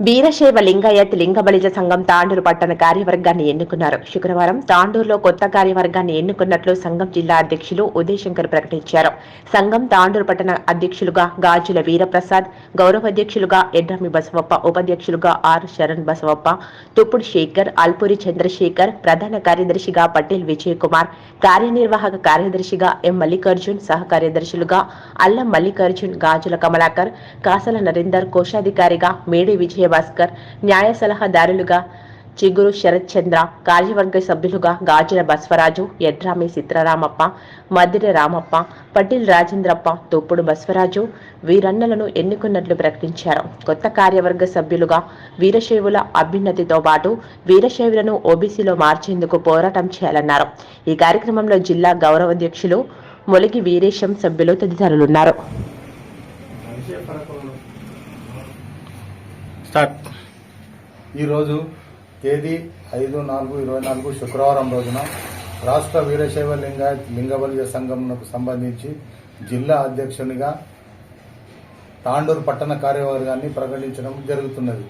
వీరశైవ లింగాయత్ లింగబలిజ సంఘం తాండూరు పట్టణ కార్యవర్గాన్ని ఎన్నుకున్నారు. శుక్రవారం తాండూరులో కొత్త కార్యవర్గాన్ని ఎన్నుకున్నట్లు సంఘం జిల్లా అధ్యక్షులు ఉదయశంకర్ ప్రకటించారు. సంఘం తాండూరు పట్టణ అధ్యక్షులుగా గాజుల వీరప్రసాద్ గౌరవ అధ్యక్షులుగా ఎడ్రమి బసవప్ప ఉపాధ్యక్షులుగా ఆర్ శరణ్ బసవప్ప తుప్పుడు శేఖర్ అల్పూరి చంద్రశేఖర్ ప్రధాన కార్యదర్శిగా పటేల్ విజయ్ కుమార్ కార్యనిర్వాహక కార్యదర్శిగా ఎం మల్లికార్జున్ సహ కార్యదర్శులుగా అల్లం మల్లికార్జున్ గాజుల కమలాకర్ కాసల నరేందర్ కోశాధికారిగా మేడి విజయ విజయభాస్కర్ న్యాయ సలహాదారులుగా చిగురు శరత్ చంద్ర కార్యవర్గ సభ్యులుగా గాజుల బస్వరాజు ఎడ్రామి సిత్రరామప్ప మద్దిరి రామప్ప పటిల్ రాజేంద్రప్ప తోపుడు బస్వరాజు వీరన్నలను ఎన్నుకున్నట్లు ప్రకటించారు. కొత్త కార్యవర్గ సభ్యులుగా వీరశైవుల అభ్యున్నతితో పాటు వీరశైవులను ఓబీసీలో మార్చేందుకు పోరాటం చేయాలన్నారు. ఈ కార్యక్రమంలో జిల్లా గౌరవాధ్యక్షులు మొలిగి వీరేశం సభ్యులు తదితరులున్నారు. స్టార్ట్. ఈరోజు తేదీ ఐదు నాలుగు ఇరవై నాలుగు శుక్రవారం రోజున రాష్ట్ర వీరశైవ లింగాయత్ లింగవల్య సంఘంకు సంబంధించి జిల్లా అధ్యక్షునిగా తాండూరు పట్టణ కార్యవర్గాన్ని ప్రకటించడం జరుగుతున్నది.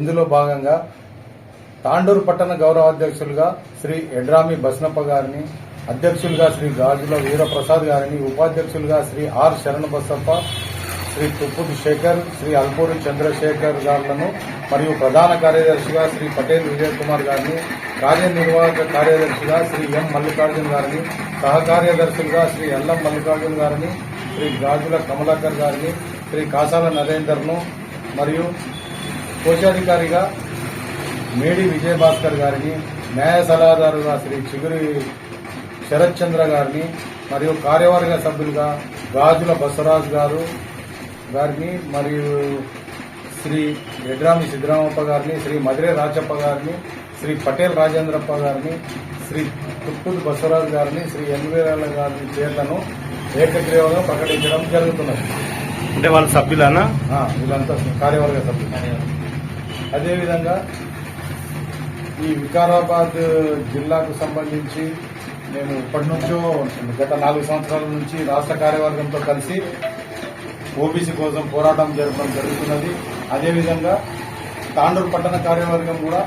ఇందులో భాగంగా తాండూరు పట్టణ గౌరవ అధ్యక్షులుగా శ్రీ ఎడ్రామి బస్నప్ప గారిని అధ్యక్షులుగా శ్రీ గాజుల వీరప్రసాద్ గారిని ఉపాధ్యక్షులుగా శ్రీ ఆర్ శరణ్ బసప్ప శ్రీ తుప్పుటి శేఖర్ శ్రీ అల్పూరి చంద్రశేఖర్ గారులను మరియు ప్రధాన కార్యదర్శిగా శ్రీ పటేల్ విజయ్ కుమార్ గారిని కార్యనిర్వాహక కార్యదర్శిగా శ్రీ ఎం మల్లికార్జున్ గారిని సహకార్యదర్శులుగా శ్రీ ఎల్లం మల్లికార్జున్ గారిని శ్రీ గాజుల కమలాకర్ గారిని శ్రీ కాసాల నరేందర్ను మరియు కోశాధికారిగా మేడి విజయభాస్కర్ గారిని న్యాయ సలహాదారుగా శ్రీ చిగురి శరత్ చంద్ర గారిని మరియు కార్యవర్గ సభ్యులుగా గాజుల బసవరాజు గారు గారిని మరియు శ్రీ ఎడ్రామి సిద్ధరామప్ప గారిని శ్రీ మధురే రాచప్ప గారిని శ్రీ పటేల్ రాజేంద్రప్ప గారిని శ్రీ తుప్పూరు బసవరాజు గారిని శ్రీ ఎన్వీరాల గారి పేర్లను ఏకగ్రీవంగా ప్రకటించడం జరుగుతున్నది. అంటే వాళ్ళ సభ్యులనా? వీళ్ళంతా కార్యవర్గ సభ్యులు. అదేవిధంగా ఈ వికారాబాద్ జిల్లాకు సంబంధించి మేము ఇప్పటి నుంచో గత నాలుగు సంవత్సరాల నుంచి రాష్ట్ర కార్యవర్గంతో కలిసి ఓబీసీ కోసం పోరాటం జరపడం జరుగుతున్నది. అదేవిధంగా తాండూరు పట్టణ కార్యవర్గం కూడా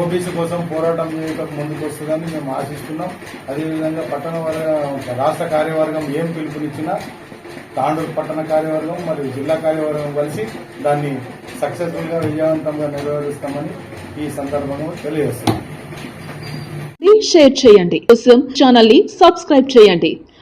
ఓబీసీ కోసం పోరాటం చేయటం ముందుకు వస్తుందని మేము ఆశిస్తున్నాం. అదేవిధంగా పట్టణ వర్గ రాష్ట్ర కార్యవర్గం ఏం పిలుపునిచ్చినా తాండూరు పట్టణ కార్యవర్గం మరియు జిల్లా కార్యవర్గం కలిసి దాన్ని సక్సెస్ఫుల్గా విజయవంతంగా నెరవేరుస్తామని ఈ సందర్భంలో తెలియజేస్తున్నాం. షేర్ చేయండి. కోసం ఛానల్ని సబ్స్క్రైబ్ చేయండి.